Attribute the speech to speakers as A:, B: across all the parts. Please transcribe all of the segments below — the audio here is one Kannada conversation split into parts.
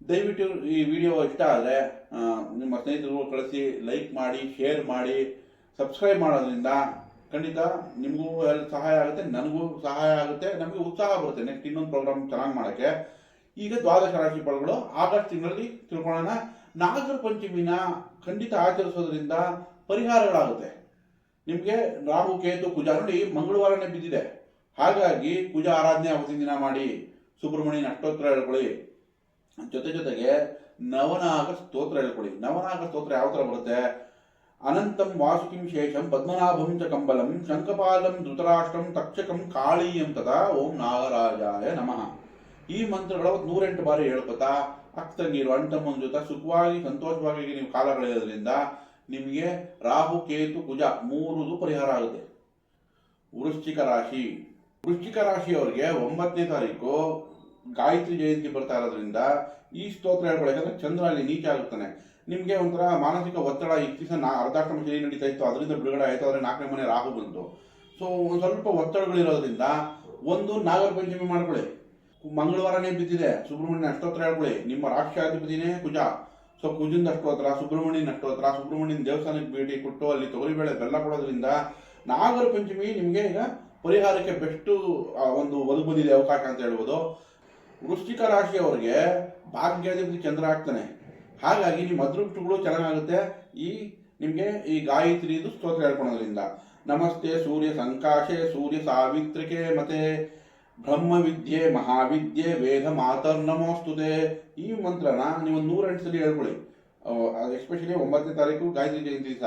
A: ದಯವಿಟ್ಟು ಈ ವಿಡಿಯೋ ಇಷ್ಟ ಆದರೆ ನಿಮ್ಮ ಸ್ನೇಹಿತರು ಕಳಿಸಿ ಲೈಕ್ ಮಾಡಿ ಶೇರ್ ಮಾಡಿ ಸಬ್ಸ್ಕ್ರೈಬ್ ಮಾಡೋದ್ರಿಂದ ಖಂಡಿತ ನಿಮಗೂ ಸಹಾಯ ಆಗುತ್ತೆ, ನನಗೂ ಸಹಾಯ ಆಗುತ್ತೆ, ನಮಗೆ ಉತ್ಸಾಹ ಬರುತ್ತೆ ನೆಕ್ಸ್ಟ್ ಇನ್ನೊಂದು ಪ್ರೋಗ್ರಾಮ್ ಚೆನ್ನಾಗಿ ಮಾಡೋಕ್ಕೆ. ಈಗ ದ್ವಾದಶ ರಾಶಿ ಫಲಗಳು, ಆಗಸ್ಟ್ ತಿಂಗಳಲ್ಲಿ ತಿಳ್ಕೊಳ್ಳೋಣ. ನಾಗರ ಪಂಚಮಿನ ಖಂಡಿತ ಆಚರಿಸೋದ್ರಿಂದ ಪರಿಹಾರಗಳಾಗುತ್ತೆ. ನಿಮಗೆ ರಾಹು, ಕೇತು, ಕುಜ, ನೋಡಿ, ಮಂಗಳವಾರನೇ ಬಿದ್ದಿದೆ. ಹಾಗಾಗಿ ಕುಜ ಆರಾಧನೆ ಅವತ್ತಿನ ದಿನ ಮಾಡಿ. ಸುಬ್ರಹ್ಮಣ್ಯನ ಅಷ್ಟೋತ್ತರ ಹೇಳ್ಕೊಳ್ಳಿ ಜೊತೆ ಜೊತೆಗೆ ನವನಾಗ ಸ್ತೋತ್ರ ಹೇಳ್ಕೊಳ್ಳಿ ನವನಾಗ ಸ್ತೋತ್ರ ಯಾವ ತರ ಬರುತ್ತೆ? ಅನಂತಂ ವಾಸುಕಿಂ ಶೇಷಂ ಪದ್ಮನಾಭಂ ಚ ಕಂಬಲಂ ಶಂಕಪಾಲಂ ಧೃತರಾಷ್ಟ್ರಂ ತಕ್ಷಕಂ ಕಾಳಿ ತದಾ ಓಂ ನಾಗರಾಜಾಯ ನಮಃ. ಈ ಮಂತ್ರಗಳ ನೂರೆಂಟು ಬಾರಿ ಹೇಳ್ಕೊತಾ ಅಕ್ತಂಗೀರು ಅಣ್ತಮ್ಮನ ಜೊತೆ ಸುಖವಾಗಿ, ಸಂತೋಷವಾಗಿ ನೀವು ಕಾಲ ಕಳೆಯೋದ್ರಿಂದ ನಿಮಗೆ ರಾಹು, ಕೇತು, ಕುಜ ಮೂರುದು ಪರಿಹಾರ ಆಗುತ್ತೆ. ವೃಶ್ಚಿಕ ರಾಶಿ. ವೃಶ್ಚಿಕ ರಾಶಿಯವರಿಗೆ ಒಂಬತ್ತನೇ ತಾರೀಕು ಗಾಯತ್ರಿ ಜಯಂತಿ ಬರ್ತಾ ಇರೋದ್ರಿಂದ ಈ ಸ್ತೋತ್ರ ಹೇಳ್ಕೊಳ್ಳಿ ಚಂದ್ರ ಅಲ್ಲಿ ನೀಚ ಆಗುತ್ತಾನೆ. ನಿಮಗೆ ಒಂಥರ ಮಾನಸಿಕ ಒತ್ತಡ ದಿವಸ ನಾ ಅರ್ಧಾಷ್ಟಮ ಶನಿ ನಡೀತಾ ಇತ್ತು, ಅದರಿಂದ ಬಿಡುಗಡೆ ಆಯ್ತು, ಆದರೆ ನಾಲ್ಕನೇ ಮನೆ ರಾಹು ಬಂತು. ಸೊ ಒಂದು ಸ್ವಲ್ಪ ಒತ್ತಡಗಳಿರೋದ್ರಿಂದ ಒಂದು ನಾಗರ ಪಂಚಮಿ ಮಾಡ್ಕೊಳ್ಳಿ ಮಂಗಳವಾರನೇ ಬಿದ್ದಿದೆ. ಸುಬ್ರಹ್ಮಣ್ಯನ ಅಷ್ಟೋತ್ರ ಹೇಳ್ಕೊಳ್ಳಿ. ನಿಮ್ಮ ರಾಷ್ಟ್ರಾಧಿಪತಿನೇ ಕುಜ. ಸೊ ಕುಜಿಂದ ಅಷ್ಟೋತ್ರ, ಸುಬ್ರಹ್ಮಣ್ಯನ ಅಷ್ಟೋತ್ರ, ಸುಬ್ರಹ್ಮಣ್ಯನ ದೇವಸ್ಥಾನಕ್ಕೆ ಭೇಟಿ ಕೊಟ್ಟು ಅಲ್ಲಿ ತೊಗರಿಬೇಳೆ ಬೆಲ್ಲ ಕೊಡೋದ್ರಿಂದ ನಾಗರ ಪಂಚಮಿ ನಿಮಗೆ ಈಗ ಪರಿಹಾರಕ್ಕೆ ಬೆಸ್ಟು ಒಂದು ಒದಗಿ ಬಂದಿದೆ ಅವಕಾಶ ಅಂತ ಹೇಳ್ಬೋದು. ವೃಶ್ಚಿಕ ರಾಶಿಯವರಿಗೆ ಭಾಗ್ಯಾಧಿಪತಿ ಚಂದ್ರ ಆಗ್ತಾನೆ. ಹಾಗಾಗಿ ನಿಮ್ಮ ಅದೃಷ್ಟಗಳು ಚೆನ್ನಾಗುತ್ತೆ ಈ ನಿಮಗೆ ಈ ಗಾಯತ್ರಿದು ಸ್ತೋತ್ರ ಹೇಳ್ಕೊಳೋದ್ರಿಂದ ನಮಸ್ತೆ ಸೂರ್ಯ ಸಂಕಾಶೆ, ಸೂರ್ಯ ಸಾವಿತ್ರಿಕೆ ಮತ್ತೆ ಬ್ರಹ್ಮವಿದ್ಯೆ, ಮಹಾವಿದ್ಯೆ, ವೇದ ಮಾತರ್ನಮೋಸ್ತುತೆ ಈ ಮಂತ್ರನ ನೀವು ನೂರೆಂಟು ಸಲ ಹೇಳ್ಕೊಳ್ಳಿ. ಎಸ್ಪೆಷಲಿ ಒಂಬತ್ತನೇ ತಾರೀಕು ಗಾಯತ್ರಿ ಜಯಂತಿ ದಿವಸ.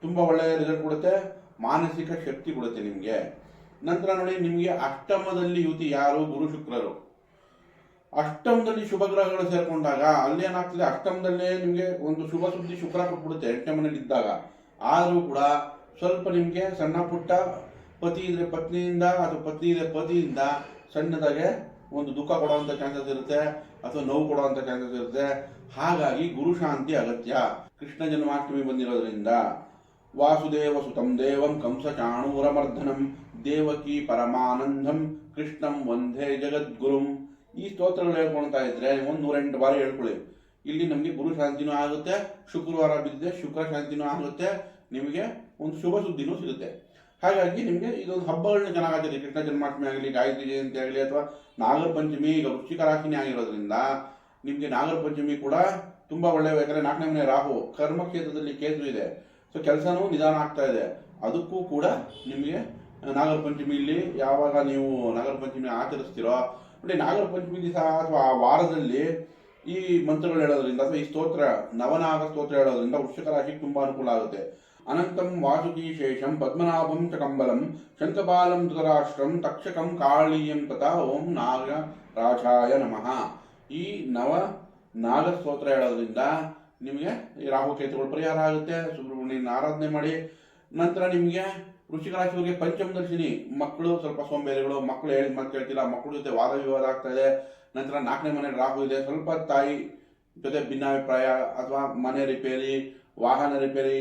A: ತುಂಬ ಒಳ್ಳೆಯ ರಿಸಲ್ಟ್ ಕೊಡುತ್ತೆ. ಮಾನಸಿಕ ಶಕ್ತಿ ಕೊಡುತ್ತೆ ನಿಮಗೆ. ನಂತರ ನೋಡಿ, ನಿಮಗೆ ಅಷ್ಟಮದಲ್ಲಿ ಯುತಿ ಯಾರು? ಗುರು ಶುಕ್ರರು. ಅಷ್ಟಮದಲ್ಲಿ ಶುಭ ಗ್ರಹಗಳು ಸೇರ್ಕೊಂಡಾಗ ಅಲ್ಲಿ ಏನಾಗ್ತದೆ? ಅಷ್ಟಮದಲ್ಲೇ ನಿಮಗೆ ಒಂದು ಶುಭ ಸುದ್ದಿ ಶುಕ್ರ ಕೊಟ್ಬಿಡುತ್ತೆ, ಎಂಟನೇ ಮನೇಲಿ ಇದ್ದಾಗ. ಆದರೂ ಕೂಡ ಸ್ವಲ್ಪ ನಿಮಗೆ ಸಣ್ಣ ಪುಟ್ಟ ಪತಿ ಇದ್ರೆ ಪತ್ನಿಯಿಂದ ಅಥವಾ ಪತ್ನಿ ಇದ್ರೆ ಪತಿಯಿಂದ ಸಣ್ಣದಾಗೆ ಒಂದು ದುಃಖ ಕೊಡುವಂಥ ಚಾನ್ಸಸ್ ಇರುತ್ತೆ, ಅಥವಾ ನೋವು ಕೊಡುವಂಥ ಚಾನ್ಸಸ್ ಇರುತ್ತೆ. ಹಾಗಾಗಿ ಗುರು ಶಾಂತಿ ಅಗತ್ಯ. ಕೃಷ್ಣ ಜನ್ಮಾಷ್ಟಮಿ ಬಂದಿರೋದ್ರಿಂದ ವಾಸುದೇವ ಸುತಂ ದೇವಂ ಕಂಸ ಚಾಣೂರಮರ್ಧನಂ ದೇವಕಿ ಪರಮಾನಂದಂ ಕೃಷ್ಣಂ ವಂದೇ ಜಗದ್ಗುರುಂ. ಈ ಸ್ತೋತ್ರಗಳು ಹೇಳ್ಕೊಳ್ತಾ ಇದ್ರೆ ಒಂದು ನೂರೆಂಟು ಬಾರಿ ಹೇಳ್ಕೊಳ್ಳಿ. ಇಲ್ಲಿ ನಮಗೆ ಗುರು ಶಾಂತಿನೂ ಆಗುತ್ತೆ, ಶುಕ್ರವಾರ ಬಿದ್ದಿದೆ, ಶುಕ್ರ ಶಾಂತಿನೂ ಆಗುತ್ತೆ, ನಿಮಗೆ ಒಂದು ಶುಭ ಸುದ್ದಿನೂ ಸಿಗುತ್ತೆ. ಹಾಗಾಗಿ ನಿಮಗೆ ಇದೊಂದು ಹಬ್ಬಗಳನ್ನ ಚೆನ್ನಾಗಾಗ್ತದೆ ಕೃಷ್ಣ ಜನ್ಮಾಷ್ಟಮಿ ಆಗಲಿ ಗಾಯತ್ರಿ ಜಯಂತಿ ಆಗಲಿ, ಅಥವಾ ನಾಗರ ಪಂಚಮಿ ಈಗ ವೃಶ್ಚಿಕ ರಾಶಿನೇ ಆಗಿರೋದ್ರಿಂದ ನಿಮಗೆ ನಾಗರ ಪಂಚಮಿ ಕೂಡ ತುಂಬ ಒಳ್ಳೆಯ ಯಾಕಂದರೆ ನಾಲ್ಕನೇ ಮನೆ ರಾಹು, ಕರ್ಮ ಕ್ಷೇತ್ರದಲ್ಲಿ ಕೇಂದ್ರ ಇದೆ. ಸೊ ಕೆಲಸನೂ ನಿಧಾನ ಆಗ್ತಾ ಇದೆ. ಅದಕ್ಕೂ ಕೂಡ ನಿಮಗೆ ನಾಗರ ಪಂಚಮಿಯಲ್ಲಿ ಯಾವಾಗ ನೀವು ನಾಗರ ಪಂಚಮಿ ಆಚರಿಸ್ತೀರೋ ನೋಡಿ ನಾಗರ ಪಂಚಮಿ ದಿವಸ ಅಥವಾ ಆ ವಾರದಲ್ಲಿ ಈ ಮಂತ್ರಗಳು ಹೇಳೋದ್ರಿಂದ ಅಥವಾ ಈ ಸ್ತೋತ್ರ, ನವನಾಗ ಸ್ತೋತ್ರ ಹೇಳೋದ್ರಿಂದ ವೃಶ್ಚಿಕ ರಾಶಿಗೆ ತುಂಬಾ ಅನುಕೂಲ ಆಗುತ್ತೆ. ಅನಂತಂ ವಾಸುಕಿ ಶೇಷಂ ಪದ್ಮನಾಭಂ ಚ ಕಂಬಲಂ ಶಂಕಪಾಲಂ ಧೃತರಾಷ್ಟ್ರಂ ತಕ್ಷಕಂ ಕಾಳೀಯಂ ತಥಾ ಓಂ ನಾಗ ರಾಜಾಯ ನಮಃ. ಈ ನವ ನಾಗ ಸ್ತೋತ್ರ ಹೇಳೋದ್ರಿಂದ ನಿಮಗೆ ಈ ರಾಹುಕೇತುಗಳು ಪರಿಹಾರ ಆಗುತ್ತೆ. ಸುಬ್ರಹ್ಮಣ್ಯನ ಆರಾಧನೆ ಮಾಡಿ. ನಂತರ ನಿಮಗೆ ವೃಶ್ಚಿಕ ರಾಶಿಯವರಿಗೆ ಪಂಚಮದಲ್ಲಿ ಶನಿ ಮಕ್ಕಳು ಸ್ವಲ್ಪ ಸೋಂಬೇರಿಗಳು ಮಕ್ಕಳು ಹೇಳಿದ ಮಾತು ಕೇಳ್ತಿಲ್ಲ, ಮಕ್ಕಳ ಜೊತೆ ವಾದ ವಿವಾದ ಆಗ್ತಾ ಇದೆ. ನಂತರ ನಾಲ್ಕನೇ ಮನೆ ರಾಹು ಇದೆ. ಸ್ವಲ್ಪ ತಾಯಿ ಜೊತೆ ಭಿನ್ನಾಭಿಪ್ರಾಯ ಅಥವಾ ಮನೆ ರಿಪೇರಿ, ವಾಹನ ರಿಪೇರಿ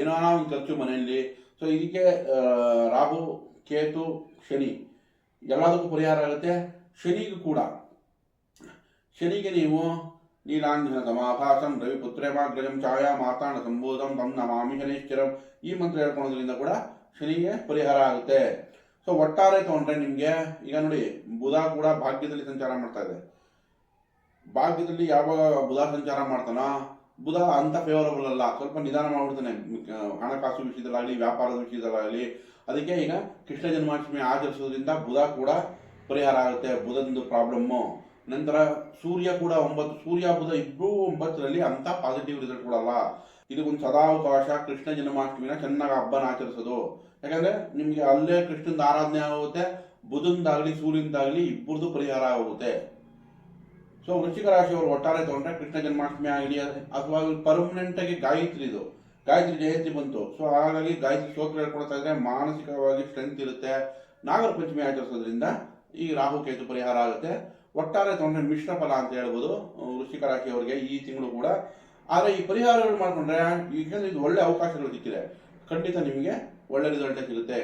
A: ಏನೋ ಒಂದು ಖರ್ಚು ಮನೆಯಲ್ಲಿ. ಸೊ ಇದಕ್ಕೆ ರಾಹು, ಕೇತು, ಶನಿ ಎಲ್ಲದಕ್ಕೂ ಪರಿಹಾರ ಆಗುತ್ತೆ. ಶನಿಗೂ ಕೂಡ. ಶನಿಗೆ ನೀವು ನೀಲಾಂಜನ ಸಮಾಭಾಸಂ ರವಿಪುತ್ರೇಮಾಗ್ರಜಂ ಛಾಯಾ ಮಾತಾಣ ಸಂಬೋಧಂ ತಮ್ಮ ನಮಾಮಿ ಶನೈಶ್ಚರಂ. ಈ ಮಂತ್ರ ಹೇಳ್ಕೊಳ್ಳೋದ್ರಿಂದ ಕೂಡ ಶನಿಗೆ ಪರಿಹಾರ ಆಗುತ್ತೆ. ಸೊ ಒಟ್ಟಾರೆ ತಗೊಂಡ್ರೆ ನಿಮಗೆ, ಈಗ ನೋಡಿ, ಬುಧ ಕೂಡ ಭಾಗ್ಯದಲ್ಲಿ ಸಂಚಾರ ಮಾಡ್ತಾ ಇದೆ. ಭಾಗ್ಯದಲ್ಲಿ ಯಾವಾಗ ಬುಧ ಸಂಚಾರ ಮಾಡ್ತಾನೋ? ಬುಧ ಅಂತ ಫೇವರಬಲ್ ಅಲ್ಲ. ಸ್ವಲ್ಪ ನಿಧಾನ ಮಾಡ್ಬಿಡ್ತಾನೆ. ಹಣಕಾಸು ವಿಷಯದಲ್ಲಾಗಲಿ, ವ್ಯಾಪಾರದ ವಿಷಯದಲ್ಲಾಗಲಿ. ಅದಕ್ಕೆ ಈಗ ಕೃಷ್ಣ ಜನ್ಮಾಷ್ಟಮಿ ಆಚರಿಸೋದ್ರಿಂದ ಬುಧ ಕೂಡ ಪರಿಹಾರ ಆಗುತ್ತೆ. ಬುಧದಿಂದ ಪ್ರಾಬ್ಲಮ್ಮು. ನಂತರ ಸೂರ್ಯ ಕೂಡ ಒಂಬತ್ತು, ಸೂರ್ಯ, ಬುಧ ಇಬ್ಬರೂ ಒಂಬತ್ತರಲ್ಲಿ ಅಂತ ಪಾಸಿಟಿವ್ ರಿಸಲ್ಟ್ ಕೊಡಲ್ಲ. ಇದಕ್ಕೊಂದು ಸದಾವಕಾಶ, ಕೃಷ್ಣ ಜನ್ಮಾಷ್ಟಮಿನ ಚೆನ್ನಾಗಿ ಹಬ್ಬನ ಆಚರಿಸೋದು. ಯಾಕಂದ್ರೆ ನಿಮಗೆ ಅಲ್ಲೇ ಕೃಷ್ಣಂದ ಆರಾಧನೆ ಆಗುತ್ತೆ, ಬುಧಂದಾಗಲಿ, ಸೂರ್ಯಂದಾಗಲಿ ಇಬ್ಬರದು ಪರಿಹಾರ ಆಗುತ್ತೆ. ಸೊ ವೃಶ್ಚಿಕ ರಾಶಿಯವರು ಒಟ್ಟಾರೆ ತಗೊಂಡ್ರೆ ಕೃಷ್ಣ ಜನ್ಮಾಷ್ಟಮಿ ಆಗಲಿ, ಅಥವಾ ಪರ್ಮನೆಂಟ್ ಆಗಿ ಗಾಯತ್ರಿ ಇದು. ಗಾಯತ್ರಿ ಜಯಂತಿ ಬಂತು. ಸೊ ಹಾಗಾಗಿ ಗಾಯತ್ರಿ ಸ್ತೋತ್ರ ಹೇಳ್ಕೊಡ್ತಾ ಇದ್ರೆ ಮಾನಸಿಕವಾಗಿ ಸ್ಟ್ರೆಂತ್ ಇರುತ್ತೆ. ನಾಗರ ಪಂಚಮಿ ಆಚರಿಸೋದ್ರಿಂದ ಈ ರಾಹು, ಕೇತು ಪರಿಹಾರ ಆಗುತ್ತೆ. ಒಟ್ಟಾರೆ ತಗೊಂಡ್ರೆ ಮಿಶ್ರ ಫಲ ಅಂತ ಹೇಳ್ಬೋದು, ಅಹ್, ವೃಶ್ಚಿಕ ರಾಶಿಯವರಿಗೆ ಈ ತಿಂಗಳು ಕೂಡ. ಆದರೆ ಈ ಪರಿಹಾರಗಳು ಮಾಡಿಕೊಂಡ್ರೆ ಈಗ ಇದು ಒಳ್ಳೆ ಅವಕಾಶಗಳು ಸಿಕ್ಕಿದೆ. ಖಂಡಿತ ನಿಮಗೆ ಒಳ್ಳೆ ರಿಸಲ್ಟೇ ಸಿಗುತ್ತೆ.